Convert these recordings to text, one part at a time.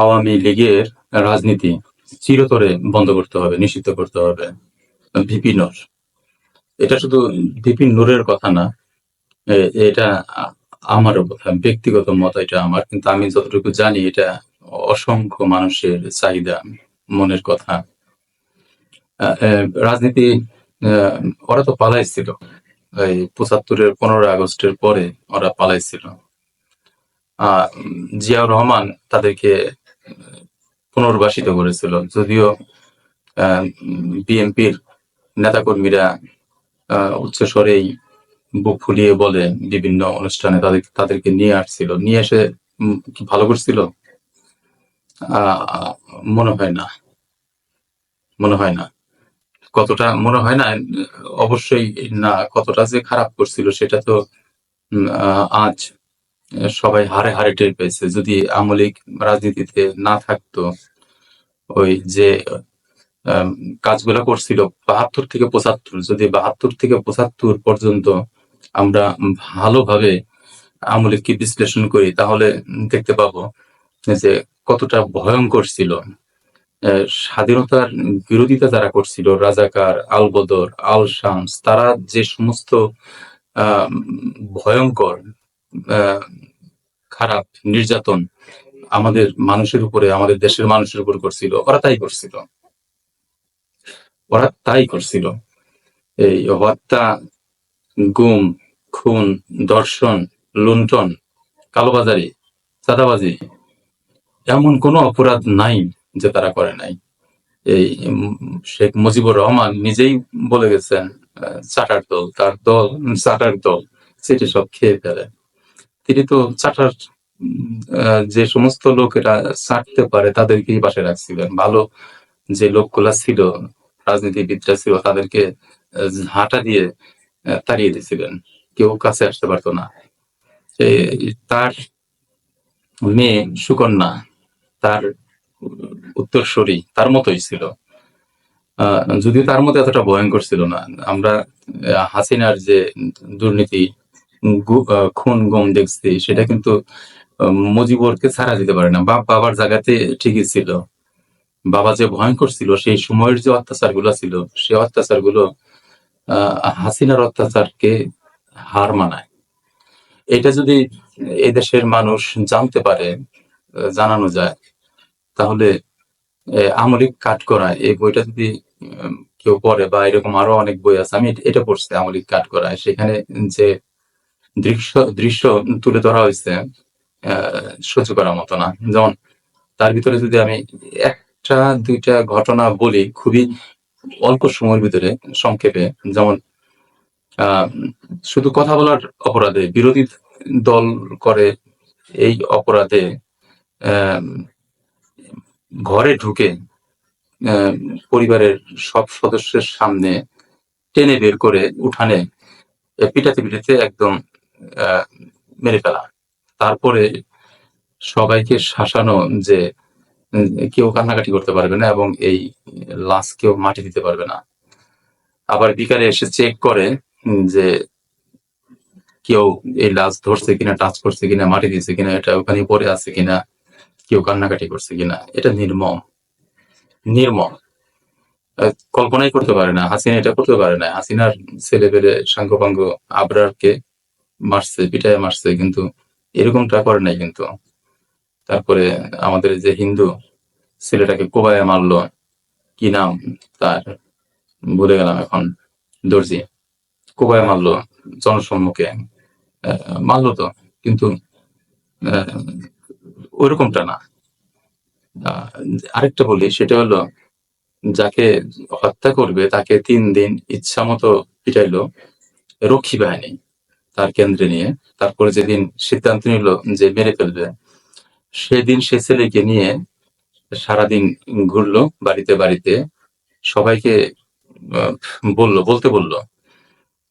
আওয়ামী লীগের রাজনীতি চিরতরে বন্ধ করতে হবে, নিষিদ্ধ করতে হবে। ভিপি নূর। এটা শুধু ভিপি নূরের কথা না এটা আমারও কথা ব্যক্তিগত মত এটা আমার, কিন্তু আমি যতটুকু জানি এটা অসংখ্য মানুষের চাহিদা, মনের কথা। রাজনীতি ওরা তো পালাইছিল। এই পঁচাত্তরের পনেরো আগস্টের পরে ওরা পালাইছিল। আহ জিয়াউর রহমান তাদেরকে পুনর্বাসিত করেছিল। যদিও বিএনপির নেতাকর্মীরা উচ্চস্বরেই বুক ফুলিয়ে বলে বিভিন্ন অনুষ্ঠানে তাদের, তাদেরকে নিয়ে আসছিল। নিয়ে এসে কি ভালো করছিল? মনে হয় না। মনে হয় না। কতটা মনে হয় না? অবশ্যই না। কতটা যে খারাপ করছিল সেটা তো আজ সবাই হারে হারে টের পেয়েছে। যদি আমলিক রাজনীতিতে না থাকতো, ওই যে কাজগুলো করছিল, বাহাত্তর থেকে পঁচাত্তর, যদি বাহাত্তর থেকে পঁচাত্তর পর্যন্ত আমরা ভালোভাবে আমলিককে বিশ্লেষণ করি, তাহলে দেখতে পাবো যে কতটা ভয়ঙ্কর ছিল। স্বাধীনতার বিরোধিতা যারা করছিল, রাজাকার, আলবদর আল শামস তারা যে সমস্ত ভয়ঙ্কর খারাপ, নির্যাতন আমাদের মানুষের উপরে, আমাদের দেশের মানুষের উপর করছিল। ওরা তাই করছিল। ওরা তাই করছিল। এই হত্যা, গুম, খুন, ধর্ষণ, লুণ্ঠন, কালোবাজারি, চাঁদাবাজি এমন কোনো অপরাধ নাই যে তারা করে নাই। এই শেখ মুজিবুর রহমান নিজেই বলে গেছেন চাটার দল, তার দল, চাটার দল, সেটি সব খেয়ে ফেলে। তিনি তো চাটার যে সমস্ত লোকেরা চাটতে পারে তাদেরকেই পাশে রাখছিলেন। ভালো যে লোকগুলা ছিল রাজনীতিবিদরা ছিল তাদেরকে আহ, ঝাঁটা দিয়ে তাড়িয়ে দিয়েছিলেন। কেউ কাছে আসতে পারতো না। তার মেয়ে সুকন্যা তার উত্তরসূরি তার মতোই ছিল। যদিও তার মতো এতটা ভয়ঙ্কর ছিল না। আমরা হাসিনার যে দুর্নীতি খুন, গম দেখছি, সেটা কিন্তু মুজিবুরকে ছাড়া দিতে পারে না। বাপ বাবার জায়গাতে ঠিকই ছিল। বাবা যে ভয়ঙ্কর ছিল, সেই সময়ের যে অত্যাচারগুলো ছিল সেই অত্যাচারগুলো হাসিনার অত্যাচারকে হার মানায়। এটা যদি এই দেশের মানুষ জানতে পারে জানানো যায়, তাহলে আমলিক কাঠ করা এই বইটা যদি কেউ পড়ে, বা এরকম আরও অনেক বই আছে, আমি এটা- পড়ছি, আমলিক কাঠ করা সেখানে যে দৃশ্য দৃশ্য তুলে ধরা হয়েছে সহ্য করার মতো না। যেমন, তার ভিতরে যদি আমি একটা, দুইটা ঘটনা বলি খুবই অল্প সময়ের ভিতরে সংক্ষেপে, যেমন শুধু কথা বলার অপরাধে বিরোধী দল করে এই অপরাধে ঘরে ঢুকে পরিবারের সব সদস্যের সামনে টেনে বের করে উঠানে পিটাতে পিটাতে একদম মেরে ফেলা। তারপরে সবাইকে শাসানো যে কেউ কান্নাকাটি করতে পারবে না এবং এই লাশ কেউ মাটি দিতে পারবে না। আবার বিকালে এসে চেক করে যে কেউ এই লাশ ধরছে কিনা টাচ করছে কিনা, মাটি দিয়েছে কিনা, এটা ওখানে পড়ে আছে কিনা, কেউ কান্নাকাটি করছে কিনা, এটা নির্মম। নির্মম। কল্পনাই করতে পারে না, হাসিনা এটা করতে পারে না। হাসিনার ছেলে পেলে সাঙ্গপাঙ্গ আবরারকে মারছে, পিটায় মারছে, কিন্তু এরকমটা করে নাই কিন্তু। তারপরে আমাদের যে হিন্দু ছেলেটাকে কোবায় মারলো, কি নাম তার? ভুলে গেলাম এখন, দর্জি। কোবায় মারলো জনসম্মুখে মারলো তো, কিন্তু ওইরকমটা না। আরেকটা বলি, সেটা হলো, যাকে হত্যা করবে, তাকে তিন দিন ইচ্ছা মতো পিটাইলো রক্ষী বাহিনী। তার কেন্দ্রে নিয়ে, তারপরে যেদিন সিদ্ধান্ত নিল যে মেরে ফেলবে, সেদিন সে ছেলেকে নিয়ে সারাদিন ঘুরলো বাড়িতে বাড়িতে, সবাইকে বলল, বলতে বলল।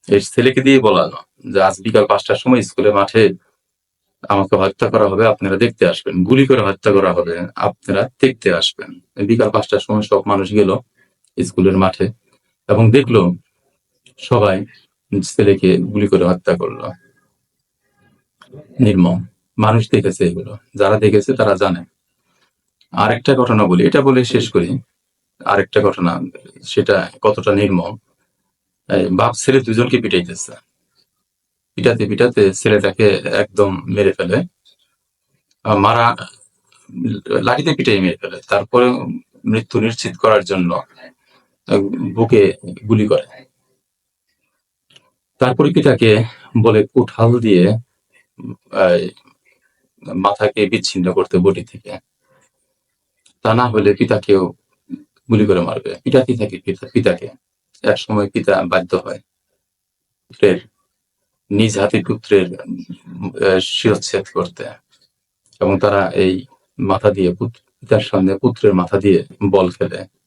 এই ছেলেকে দিয়ে বলালো যে, আজ বিকাল পাঁচটার সময় স্কুলের মাঠে আমাকে হত্যা করা হবে, আপনারা দেখতে আসবেন। গুলি করে হত্যা করা হবে, আপনারা দেখতে আসবেন। বিকাল পাঁচটার সময় সব মানুষ গেল স্কুলের মাঠে এবং দেখল সবাই ছেলেকে গুলি করে হত্যা করল। নির্মম, মানুষ দেখেছে এগুলো। যারা দেখেছে তারা জানে। আরেকটা ঘটনা বলি, এটা বলে শেষ করি। আরেকটা ঘটনা, সেটা কতটা নির্মম। বাপ ছেলে দুজনকে পিটাইতেছে। পিটাতে পিটাতে ছেলেটাকে একদম মেরে ফেলে। মারা, লাঠিতে পিটাই মেরে ফেলে। তারপরে মৃত্যু নিশ্চিত করার জন্য বুকে গুলি করে। তারপরে পিতাকে বলে কুঠাল দিয়ে মাথাকে বিচ্ছিন্ন করতে বটি থেকে। তা না হলে পিতাকেও গুলি করে মারবে। পিতা কি থাকে? পিতাকে। এক সময় পিতা বাধ্য হয়। পুত্রের, নিজ হাতে পুত্রের শিরচ্ছেদ করতে। এবং তারা এই মাথা দিয়ে পুত- পিতার সামনে পুত্রের মাথা দিয়ে বল খেলে।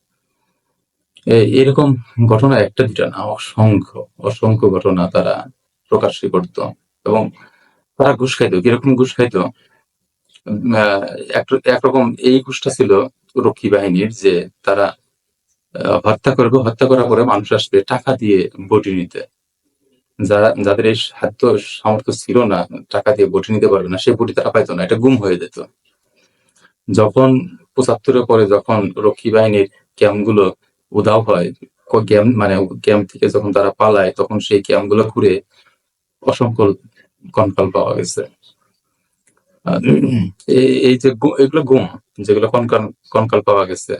এরকম ঘটনা একটা দুটা না, অসংখ্য অসংখ্য ঘটনা তারা প্রকাশ করত। এবং তারা ঘুষ খাইতো। কীরকম ঘুষ খাইতো? একরকম এই ঘুষটা ছিল রক্ষী বাহিনীর যে তারা হত্যা করবে। হত্যা করার পরে মানুষ আসবে টাকা দিয়ে বটি নিতে। যারা, যাদের এই সাধ্য সামর্থ্য ছিল না, টাকা দিয়ে বটি নিতে পারবে না, সেই বটি তারা পাইতো না। এটা গুম হয়ে যেত। যখন পঁচাত্তরের পরে যখন রক্ষী বাহিনীর ক্যাম্পগুলো উধাও হয়। ক্যাম্প মানে ক্যাম্প থেকে যখন তারা পালায়, তখন সেই ক্যাম্পগুলো ঘুরে অসংখ্য কঙ্কাল পাওয়া গেছে। এই- যে এগুলো গুম, যেগুলো কঙ্কাল কঙ্কাল পাওয়া গেছে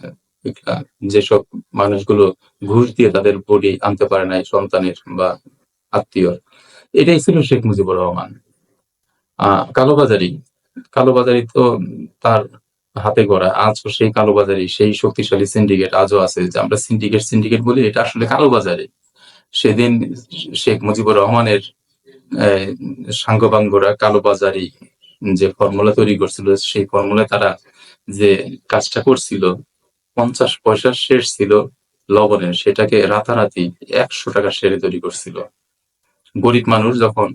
যেসব মানুষগুলো ঘুষ দিয়ে তাদের বডি আনতে পারে নাই, সন্তানের বা আত্মীয় এটাই ছিল শেখ মুজিবুর রহমান। আহ কালোবাজারি কালোবাজারি তো তার হাতে গড়া। আজও সেই কালোবাজারি সেই শক্তিশালী সিন্ডিকেট আজও আছে যে আমরা সিন্ডিকেট সিন্ডিকেট বলি এটা আসলে কালোবাজারি। সেদিন শেখ মুজিবুর রহমানের আহ, সাঙ্গপাঙ্গরা কালোবাজারি যে ফর্মুলা তৈরি করছিল সেই ফর্মুলায় তারা যে কাজটা করছিল পঞ্চাশ পয়সা শেষ ছিল লবণের সেটাকে রাতারাতি একশো টাকা সেরে তৈরি করছিল। গরিব মানুষ যখন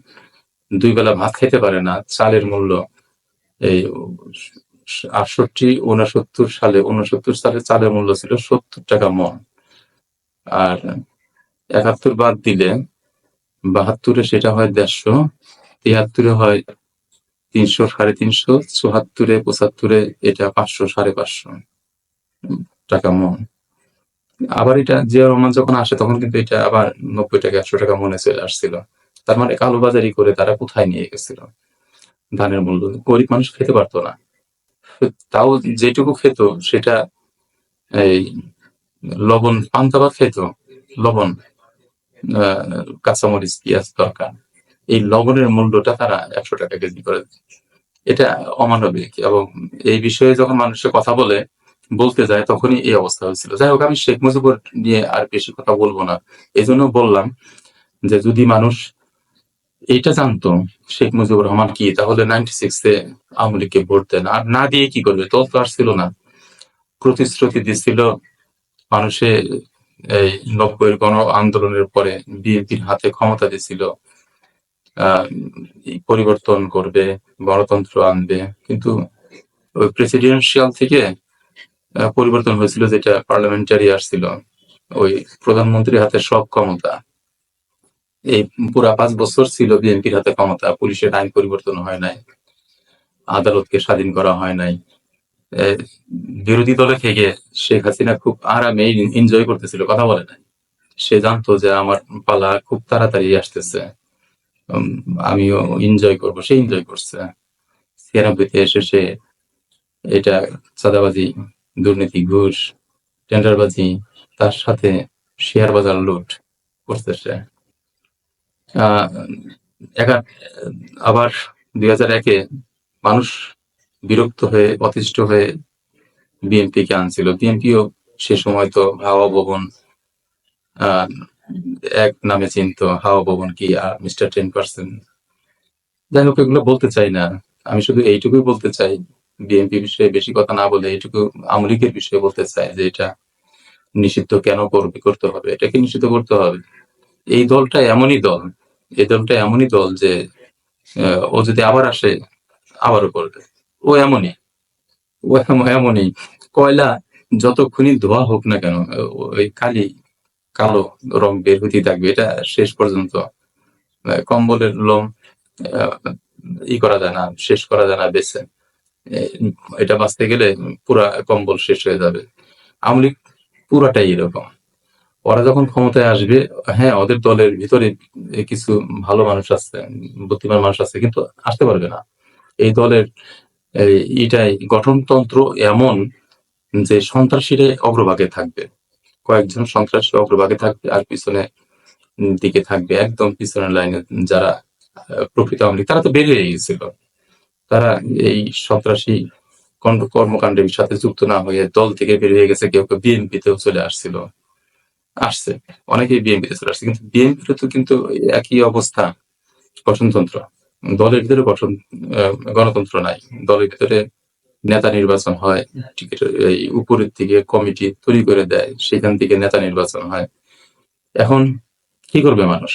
দুই বেলা ভাত খেতে পারে না চালের মূল্য এই আটষট্টি উনসত্তর সালে উনসত্তর সালে চালের মূল্য ছিল সত্তর টাকা মন। আর একাত্তর বাদ দিলে বাহাত্তরে সেটা হয় দেড়শো, তিয়াত্তরে হয় তিনশো, সাড়ে তিনশো চুহাত্তরে পঁচাত্তরে এটা পাঁচশো, সাড়ে পাঁচশো টাকা মন। আবার এটা জিয়া রহমান যখন আসে, তখন কিন্তু এটা আবার নব্বই টাকা, একশো টাকা মনে চলে আসছিল। তার মানে কালোবাজারি করে তারা কোথায় নিয়ে গেছিল? ধানের মূল্য। গরিব মানুষ খেতে পারতো না। তাও যেটুকু খেত, সেটা এই লবণ, পান্তা খেত, লবণ কাঁচামরিচ, পেঁয়াজ দরকার। এই লবণের মূল্যটা তারা একশো টাকা কেজি করে এটা অমানবিক এবং এই বিষয়ে যখন মানুষের কথা বলে, বলতে যায়, তখনই এই অবস্থা হয়েছিল। যাই হোক, আমি শেখ মুজিবুর নিয়ে আর বেশি কথা বলব না। এই জন্য বললাম যে, যদি মানুষ এইটা জানতো শেখ মুজিবুর রহমান কি? তাহলে নাইনটি সিক্সে আওয়ামী লীগকে ভোট দেন। আর না দিয়ে কি করবে? তো আর ছিল না। প্রতিশ্রুতি দিচ্ছিল মানুষে এই নব্বই গণ আন্দোলনের পরে বিএনপির হাতে ক্ষমতা দিছিল পরিবর্তন করবে, গণতন্ত্র আনবে। কিন্তু ওই প্রেসিডেন্সিয়াল থেকে পরিবর্তন হয়েছিল যেটা পার্লামেন্টারি আসছিল। ওই প্রধানমন্ত্রীর হাতে সব ক্ষমতা। এই পুরা পাঁচ বছর ছিল বিএনপির হাতে ক্ষমতা, পুলিশের আইন পরিবর্তন হয় নাই, আদালতকে স্বাধীন করা হয় নাই। বিরোধী দলে থেকে শেখ হাসিনা খুব আরামে এনজয় করতেছিল, কথা বলে নাই। সে জানতো যে আমার পালা খুব তাড়াতাড়ি আসতেছে আমিও এনজয় করব, সে এনজয় করছে। ছিয়ানব্বইতে এসে সে এটা চাঁদাবাজি, দুর্নীতি, ঘুষ, টেন্ডারবাজি, তার সাথে শেয়ার বাজার লুট করছে আবার দুই হাজার একে মানুষ বিরক্ত হয়ে, অতিষ্ঠ হয়ে বিএনপি কে আনছিল। বিএনপিও সে সময় তো হাওয়া ভবন এক নামে চিনতো, হাওয়া ভবন কি আর মিস্টার টেন পার্সেন্ট। যাই হোক, এগুলো বলতে চাই না। আমি শুধু এইটুকুই বলতে চাই, বিএনপি বিষয়ে বেশি কথা না বলে এইটুকু আমলিকের বিষয়ে বলতে চাই যে এটা নিষিদ্ধ কেন করবে, করতে হবে। এটাকে নিষিদ্ধ করতে হবে। এই দলটা এমনই দল, এই দলটা এমনই দল যে ও যদি আবার আসে, আবারও করবে। ও এমনই ও এমনই। কয়লা যতক্ষণই ধোয়া হোক না কেন, ওই কালি, কালো রং বের হতেই থাকবে। এটা শেষ পর্যন্ত কম্বলের লোম ই করা যায় না, শেষ করা যায় না, বেছে। এটা বাঁচতে গেলে পুরা কম্বল শেষ হয়ে যাবে। আওয়ামী লীগ পুরাটাই এরকম। ওরা যখন ক্ষমতায় আসবে হ্যাঁ ওদের দলের ভিতরে কিছু ভালো মানুষ আছে, বুদ্ধিমান মানুষ আছে, কিন্তু আসতে পারবে না। এই দলের এটাই গঠনতন্ত্র এমন যে সন্ত্রাসীরা অগ্রভাগে থাকবে। কয়েকজন সন্ত্রাসী অগ্রভাগে থাকবে আর পিছনে দিকে থাকবে, একদম পিছনের লাইনে যারা প্রকৃত আওয়ামী তারা তো বেরিয়ে গেছিল। তারা এই সন্ত্রাসী কর্ম- কর্মকাণ্ডের সাথে যুক্ত না হয়ে দল থেকে বেরিয়ে গেছে, কেউ কেউ বিএনপিতেও চলে আসছিল। আসছে। অনেকেই বিএনপিতে চলে আসছে। কিন্তু বিএনপির তো কিন্তু একই অবস্থা। গঠনতন্ত্র। দলের ভিতরে গঠন গণতন্ত্র নাই। দলের ভিতরে নেতা নির্বাচন হয় এই উপরের থেকে কমিটি তৈরি করে দেয়, সেখান থেকে নেতা নির্বাচন হয়। এখন কি করবে মানুষ?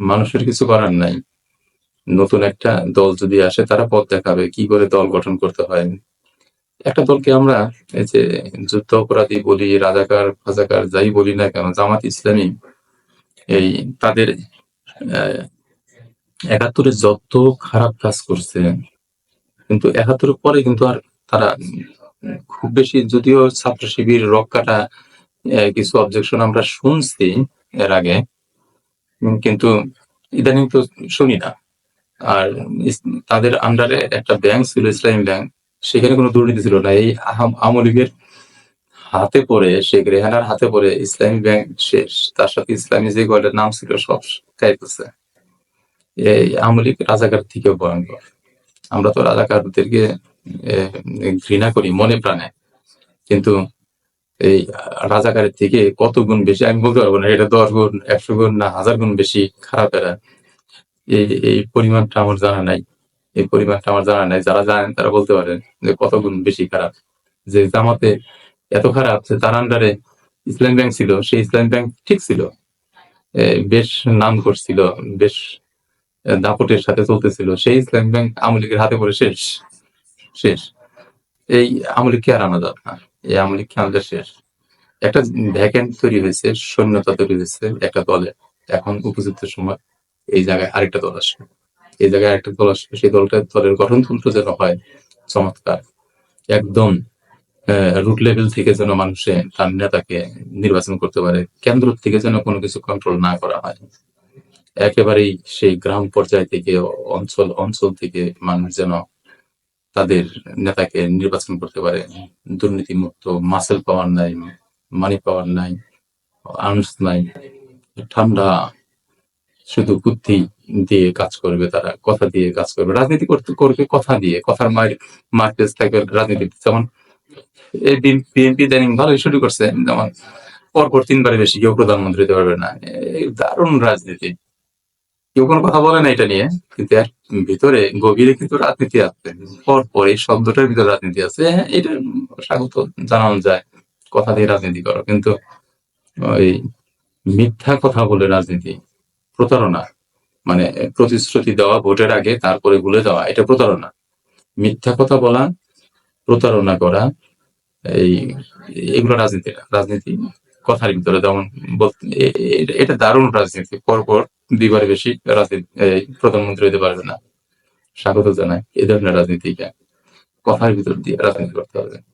মানুষের কিছু করার নাই। নতুন একটা দল যদি আসে, তারা পথ দেখাবে, কি করে দল গঠন করতে হয়। একটা দলকে আমরা এই যে যুদ্ধ অপরাধী বলি, রাজাকার ফাজাকার যাই বলি না কেন, জামাত ইসলামী এই তাদের একাত্তরে যত খারাপ কাজ করছে, কিন্তু একাত্তরের পরে কিন্তু আর তারা খুব বেশি, যদিও ছাত্র শিবির রক কাটা কিছু অবজেকশন আমরা শুনছি এর আগে কিন্তু ইদানিং তো শুনি না। আর তাদের আন্ডারে একটা ব্যাংক ছিল, ইসলামী ব্যাংক সেখানে কোনো দুর্নীতি ছিল না। এই আওয়ামী লীগের হাতে পড়ে, শেখ রেহানার হাতে পড়ে ইসলামী ব্যাংক শেষ তার সাথে ইসলামী যে গলের নাম ছিল সব খাইতেছে এই আওয়ামী লীগ রাজাকার থেকে ভয়ঙ্কর। আমরা তো রাজাকারদেরকে ঘৃণা করি মনে প্রাণে। কিন্তু এই রাজাকারের থেকে কত গুণ বেশি, আমি বলতে পারব না, এটা দশ গুণ, একশো গুণ না হাজার গুণ বেশি খারাপ এরা। এই এই পরিমাণটা আমার জানা নাই। এই পরিমাণটা আমার জানা নাই। যারা জানেন তারা বলতে পারেন যে কত গুণ বেশি খারাপ। যে জামাতে এত খারাপ যে তার আন্ডারে ইসলাম ব্যাংক ছিল, সেই ইসলাম ব্যাংক ঠিক ছিল। বেশ নাম করছিল, বেশ দাপটের সাথে চলতেছিল। সেই ইসলাম ব্যাংক আওয়ামী লীগের হাতে পড়ে শেষ। শেষ। এই আওয়ামী লীগকে আর আনা যাবে না। এই লীগকে আমাদের শেষ। একটা ভ্যাকেন্ট তৈরি হয়েছে, সৈন্যতা তৈরি হয়েছে একটা দলে। এখন উপযুক্ত সময় এই জায়গায় আরেকটা দল আসবে। এই জায়গায় একটা দল আসবে, সেই দলটা দলের গঠনতন্ত্র যেন হয় চমৎকার। একদম রুট লেভেল থেকে যেন মানুষে তার নেতাকে নির্বাচন করতে পারে, কেন্দ্র থেকে যেন কোনো কিছু কন্ট্রোল না করা হয়। একেবারেই সেই গ্রাম পর্যায় থেকে, অঞ্চল অঞ্চল থেকে মানুষ যেন তাদের নেতাকে নির্বাচন করতে পারে। দুর্নীতি মুক্ত মাসেল পাওয়ার নাই মানি পাওয়ার নাই আর্মস নাই, ঠান্ডা, শুধু বুদ্ধি দিয়ে কাজ করবে তারা কথা দিয়ে কাজ করবে রাজনীতি করতে করবে কথা দিয়ে কথার মার মার্কেজ থাকবে রাজনীতি যেমন এই বিএনপি ইদানিং ভালোই শুরু করছে যেমন পরপর তিনবারে বেশি কেউ প্রধানমন্ত্রী হতে পারবে না দারুণ রাজনীতি। কেউ কোনো কথা বলে না এটা নিয়ে কিন্তু এর ভিতরে গভীরে কিন্তু রাজনীতি আছে পরপর এই শব্দটার ভিতরে রাজনীতি আছে হ্যাঁ, এটা স্বাগত জানানো যায় কথা দিয়ে রাজনীতি করো কিন্তু ওই মিথ্যা কথা বলে রাজনীতি প্রতারণা মানে প্রতিশ্রুতি দেওয়া ভোটের আগে, তারপরে ভুলে যাওয়া, এটা প্রতারণা। মিথ্যা কথা বলা, প্রতারণা করা, এই, এগুলো রাজনীতি রাজনীতি কথার ভিতরে, যেমন এ- এ- এটা দারুণ রাজনীতি পরপর দুইবারে বেশি রাজনীতি প্রধানমন্ত্রী হতে পারবে না। স্বাগত জানায় এই ধরনের রাজনীতিকে কথার ভিতর দিয়ে রাজনীতি করতে হবে।